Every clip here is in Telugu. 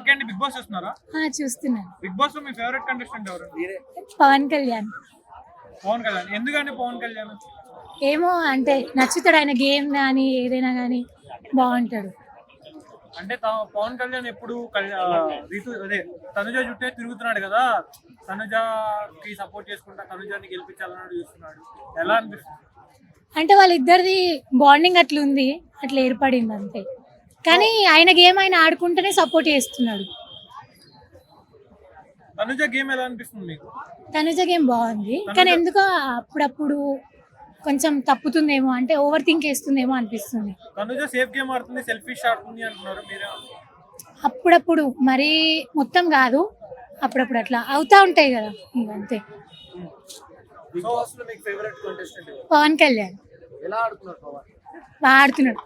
బిగ్ బాస్ చూస్తున్నారా? చూస్తున్నాను. బిగ్ బాస్లో మీ ఫేవరెట్ కంటెస్టెంట్ ఎవరు? పవన్ కళ్యాణ్. పవన్ కళ్యాణ్. ఎందుకంటే పవన్ కళ్యాణ్? ఏమో అంటే నచ్చుతాడు ఆయన గేమ్ కానీ ఏదైనా కానీ బాగుంటాడు. అంటే పవన్ కళ్యాణ్ ఎప్పుడు రీతు అదే తనుజ చుట్టే తిరుగుతున్నాడు కదా. తనుజకి సపోర్ట్ చేసుకుంటా తనుజాని గెలిపించాలని చూస్తున్నాడు. ఎలా అనిపిస్తుంది? అంటే వాళ్ళిద్దరిది బాండింగ్ అట్లా ఉంది అట్లా ఏర్పడింది అంతే. కానీ ఆయన గేమ్ ఆయన ఆడుకుంటేనే సపోర్ట్ చేస్తున్నాడు. తనుజ గేమ్ ఎలా అనిపిస్తుంది మీకు? తనుజ గేమ్ బాగుంది. కానీ ఎందుకో అప్పుడప్పుడు కొంచెం తప్పుతుందేమో అంటే ఓవర్ థింక్ వేస్తుందేమో అనిపిస్తుంది. తనుజ సేఫ్ గేమ్ ఆడుతుంది సెల్ఫిష్ ఆడుతుంది అంటున్నారు మీరే అప్పుడప్పుడు మరీ మొత్తం కాదు అప్పుడప్పుడు అట్లా అవుతా ఉంటాయి కదా ఇక అంతే. బిగ్ బాస్లో మీకు ఫేవరెట్ కంటెస్టెంట్ పవన్ కళ్యాణ్. ఎలా ఆడుతున్నారు పవన్? బాగా ఆడుతున్నాడు.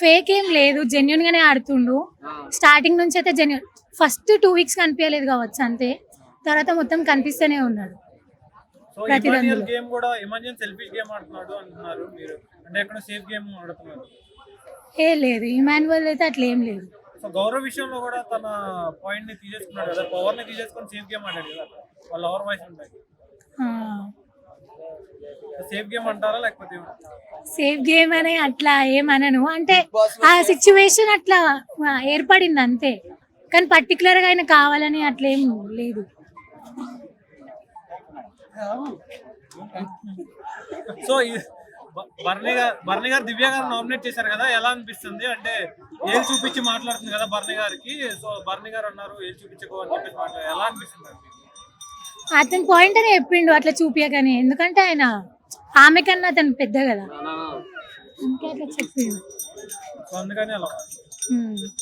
ఫేక్ ఏం లేదు జెన్యున్ గానే ఆడుతుండు. స్టార్టింగ్ నుంచి అయితే జెన్యున్ ఫస్ట్ టూ వీక్స్ కనిపించలేదు కావచ్చు అంతే. తర్వాత మొత్తం కనిపిస్తూనే ఉన్నాడు. సో ప్రతి ఇమాన్యుయల్ దాంట్లో. గేమ్ కూడా ఇమాన్యుయల్ సెల్ఫిష్ గేమ్ ఆడుతున్నాడు అంటున్నారు మీరు. అంటే ఎక్కడ సేఫ్ గేమ్ ఆడుతున్నారు ఏ లేదు ఇమాన్యువల్ అయితే అట్లా ఏం లేదు. సో గౌరవ విషయంలో కూడా తన పాయింట్ని తీసేసుకున్నాడు కదా పవర్ని తీసేసుకొని సేఫ్ గేమ్ ఆడాడు కదా వాళ్ళ ఓవర్ వాయిస్ ఉంటాయి సేఫ్ గేమ్ అంటారా లేకపోతే ఏమంటారా? సేఫ్ గేమ్ అని అట్లా ఏమనను. అంటే ఆ సిచ్యువేషన్ అట్లా ఏర్పడింది అంతే. కానీ పర్టికులర్గా ఆయన కావాలని అట్లా ఏం లేదు. సో ఈ బ- బర్నీ గారు దివ్య గారు నామినేట్ చేశారు కదా ఎలా అనిపిస్తుంది? అంటే ఏది చూపించి మాట్లాడుతుంది కదా గారికి. సో గారు అన్నారు ఏది చూపించకో అని చెప్పేసి మాట్లాడారు. ఎలా అనిపిస్తుంది? అతని పాయింట్ అని చెప్పిండు అట్లా చూపించకని ఎందుకంటే ఆయన ఆమె కన్నా అతను పెద్ద కదా. అట్లా.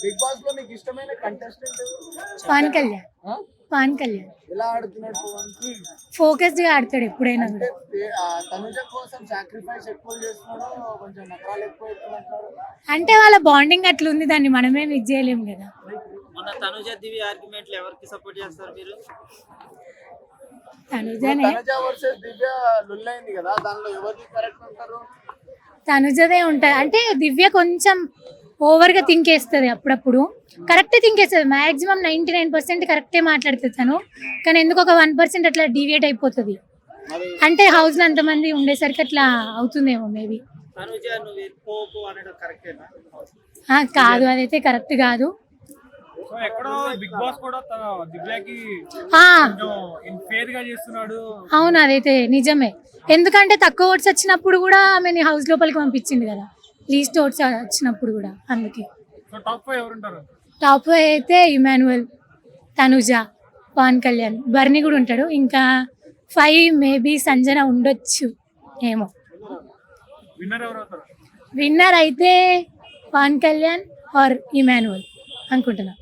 బిగ్ బాస్లో మీకు ఇష్టమైన కంటెస్టెంట్ పవన్ కళ్యాణ్. పవన్ కళ్యాణ్. ఎలా ఆడుతున్నాడు పవన్? ఫోకస్డ్గా ఆడతాడు ఎప్పుడైనా అంటే కూడా ఫే- ఆ తనుజ కోసం సాక్రిఫైస్ ఎక్కువ చేస్తున్నాడు కొంచెం నకరాలు ఎక్కువ ఎక్కువ అంటే వాళ్ళ బాండింగ్ అట్లా ఉంది దాన్ని మనమే ఇది చేయలేము కదా. మన తనుజ దివి ఆర్గ్యుమెంట్లు ఎవరికి సపోర్ట్ చేస్తారు మీరు? తనుజనే. తనుజ వర్సెస్ దివ్య లుల్లైంది కదా దానిలో ఎవరికి కరెక్ట్ ఉంటారు? తనుజదే ఉంటది అంటే దివ్య కొంచెం ఓవర్గా థింక్ చేస్తుంది అప్పుడప్పుడు. కరెక్టే థింక్ చేస్తుంది. మాక్సిమం నైన్టీ నైన్ పర్సెంట్ కరెక్టే మాట్లాడుతుంది తను. కానీ ఎందుకు ఒక వన్ పర్సెంట్ అట్లా డీవియేట్ అయిపోతుంది? అంటే హౌస్లో అంతమంది ఉండేసరికి అట్లా అవుతుందేమో మేబీ కాదు. అదైతే కరెక్ట్ కాదు. అవును అదైతే నిజమే. ఎందుకంటే తక్కువ ఓట్స్ వచ్చినప్పుడు కూడా ఆమెని హౌస్ లోపలికి పంపించింది కదా. లీస్ట్ ఓట్స్ వచ్చినప్పుడు కూడా అందుకే. సో టాప్ ఫైవ్ అయితే ఇమాన్యువల్ తనుజ పవన్ కళ్యాణ్ బర్ని కూడా ఉంటాడు. ఇంకా ఫైవ్ మేబీ సంజన ఉండొచ్చు ఏమో. విన్నర్ ఎవరు అవుతారు? విన్నర్ అయితే పవన్ కళ్యాణ్ ఆర్ ఇమాన్యువల్ అనుకుంటున్నా.